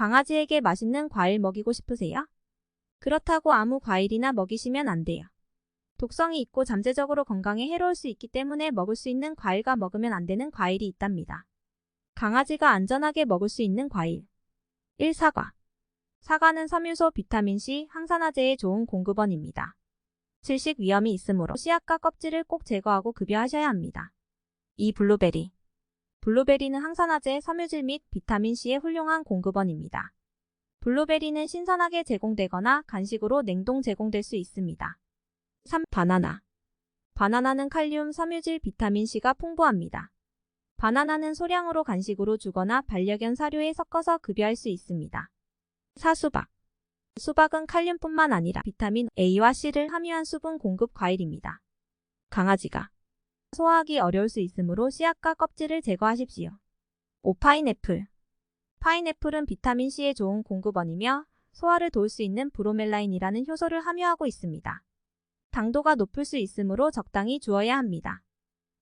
강아지에게 맛있는 과일 먹이고 싶으세요? 그렇다고 아무 과일이나 먹이시면 안 돼요. 독성이 있고 잠재적으로 건강에 해로울 수 있기 때문에 먹을 수 있는 과일과 먹으면 안 되는 과일이 있답니다. 강아지가 안전하게 먹을 수 있는 과일. 1. 사과. 사과는 섬유소 비타민C, 항산화제의 좋은 공급원입니다. 질식 위험이 있으므로 씨앗과 껍질을 꼭 제거하고 급여하셔야 합니다. 2. 블루베리. 블루베리는 항산화제, 섬유질 및 비타민C의 훌륭한 공급원입니다. 블루베리는 신선하게 제공되거나 간식으로 냉동 제공될 수 있습니다. 3. 바나나. 바나나는 칼륨, 섬유질, 비타민C가 풍부합니다. 바나나는 소량으로 간식으로 주거나 반려견 사료에 섞어서 급여할 수 있습니다. 4. 수박. 수박은 칼륨뿐만 아니라 비타민 A와 C를 함유한 수분 공급 과일입니다. 강아지가 소화하기 어려울 수 있으므로 씨앗과 껍질을 제거하십시오. 5. 파인애플. 파인애플은 비타민C의 좋은 공급원이며 소화를 도울 수 있는 브로멜라인이라는 효소를 함유하고 있습니다. 당도가 높을 수 있으므로 적당히 주어야 합니다.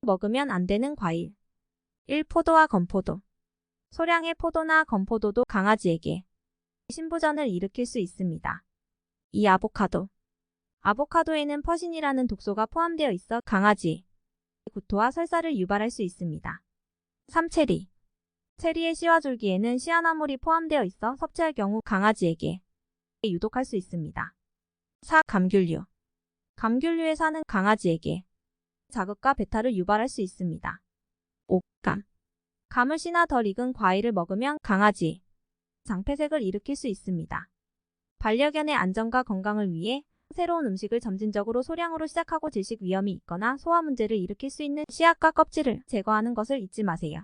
먹으면 안 되는 과일. 1. 포도와 건포도. 소량의 포도나 건포도도 강아지에게 신부전을 일으킬 수 있습니다. 2. 아보카도. 아보카도에는 퍼신이라는 독소가 포함되어 있어 강아지, 구토와 설사를 유발할 수 있습니다. 3. 체리. 체리의 씨와 줄기에는 시아나물이 포함되어 있어 섭취할 경우 강아지에게 유독할 수 있습니다. 4. 감귤류. 감귤류에 사는 강아지에게 자극과 배탈을 유발할 수 있습니다. 5. 감. 감을 씨나 덜 익은 과일을 먹으면 강아지, 장폐색을 일으킬 수 있습니다. 반려견의 안전과 건강을 위해 새로운 음식을 점진적으로 소량으로 시작하고 질식 위험이 있거나 소화 문제를 일으킬 수 있는 씨앗과 껍질을 제거하는 것을 잊지 마세요.